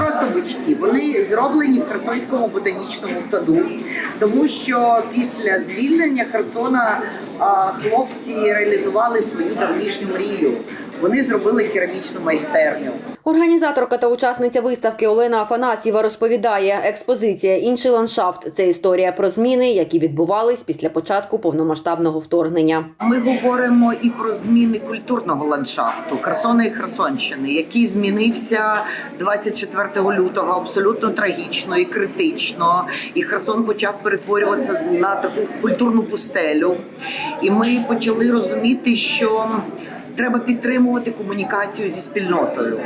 просто бички. Вони зроблені в Херсонському ботанічному саду, тому що після звільнення Херсона хлопці реалізували свою давнішню мрію. Вони зробили керамічну майстерню. Організаторка та учасниця виставки Олена Афанасьєва розповідає, експозиція Інший ландшафт це історія про зміни, які відбувались після початку повномасштабного вторгнення. Ми говоримо і про зміни культурного ландшафту Херсона і Херсонщини, який змінився 24 лютого абсолютно трагічно і критично. І Херсон почав перетворюватися на таку культурну пустелю. І ми почали розуміти, що треба підтримувати комунікацію зі спільнотою,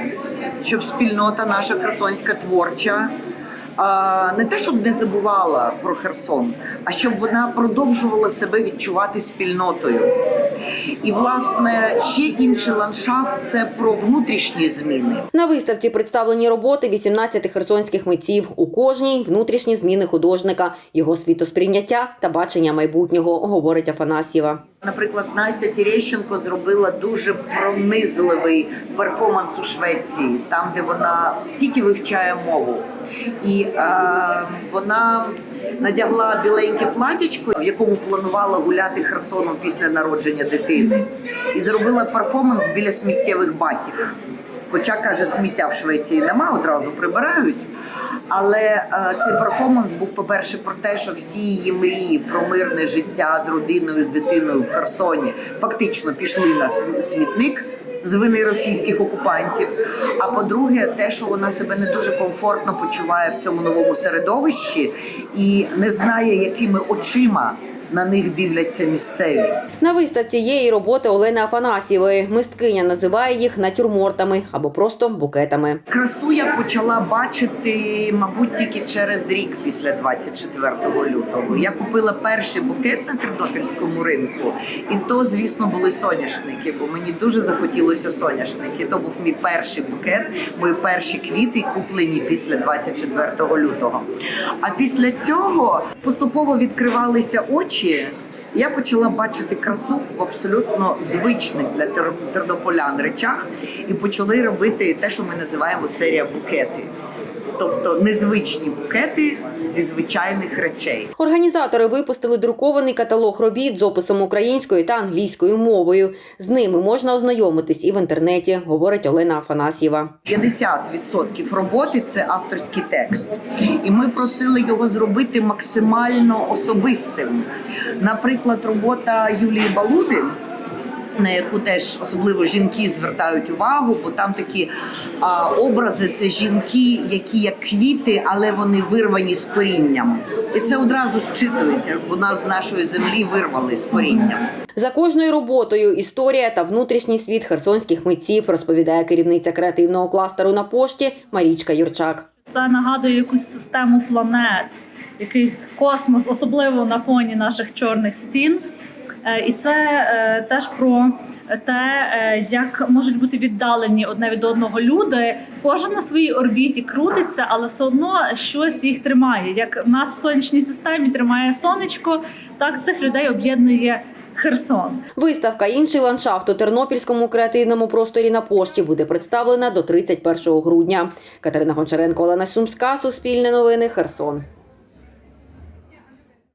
щоб спільнота наша херсонська творча. Не те, щоб не забувала про Херсон, а щоб вона продовжувала себе відчувати спільнотою. І, власне, ще інший ландшафт це про внутрішні зміни. На виставці представлені роботи 18 херсонських митців. У кожній внутрішні зміни художника, його світосприйняття та бачення майбутнього, говорить Афанасьєва. Наприклад, Настя Терещенко зробила дуже пронизливий перформанс у Швеції, там, де вона тільки вивчає мову. І е, вона надягла біленьке платічко, в якому планувала гуляти Херсоном після народження дитини, і зробила перформанс біля сміттєвих баків. Хоча каже, сміття в Швеції нема, одразу прибирають. Але е, цей перформанс був, по-перше, про те, що всі її мрії про мирне життя з родиною, з дитиною в Херсоні фактично пішли на смітник з вини російських окупантів. А по-друге, те, що вона себе не дуже комфортно почуває в цьому новому середовищі і не знає, якими очима на них дивляться місцеві. На виставці є і роботи Олени Афанасьєвої. Мисткиня називає їх натюрмортами або просто букетами. Красу я почала бачити, мабуть, тільки через рік після 24 лютого. Я купила перший букет на тернопільському ринку, і то, звісно, були соняшники, бо мені дуже захотілося соняшники. То був мій перший букет, мої перші квіти, куплені після 24 лютого. А після цього поступово відкривалися очі. Я почала бачити красу в абсолютно звичних для тернополян речах і почали робити те, що ми називаємо серія букети. Незвичні букети зі звичайних речей. Організатори випустили друкований каталог робіт з описом українською та англійською мовою. З ними можна ознайомитись і в інтернеті, говорить Олена Афанасьєва. 50% роботи це авторський текст, і ми просили його зробити максимально особистим. Наприклад, робота Юлії Балуди. На яку теж особливо жінки звертають увагу, бо там такі а, образи це жінки, які як квіти, але вони вирвані з корінням. І це одразу зчитується, бо нас з нашої землі вирвали з корінням. За кожною роботою історія та внутрішній світ херсонських митців, розповідає керівниця креативного кластеру на пошті Марічка Юрчак. Це нагадує якусь систему планет, якийсь космос, особливо на фоні наших чорних стін. Е, І це е, теж про те, е, як можуть бути віддалені одне від одного люди. Кожен на своїй орбіті крутиться, але все одно щось їх тримає. Як в нас в сонячній системі тримає сонечко, так цих людей об'єднує Херсон. Виставка Інший ландшафт у Тернопільському креативному просторі на пошті буде представлена до 31 грудня. Катерина Гончаренко, Олена Сумська, Суспільне новини, Херсон.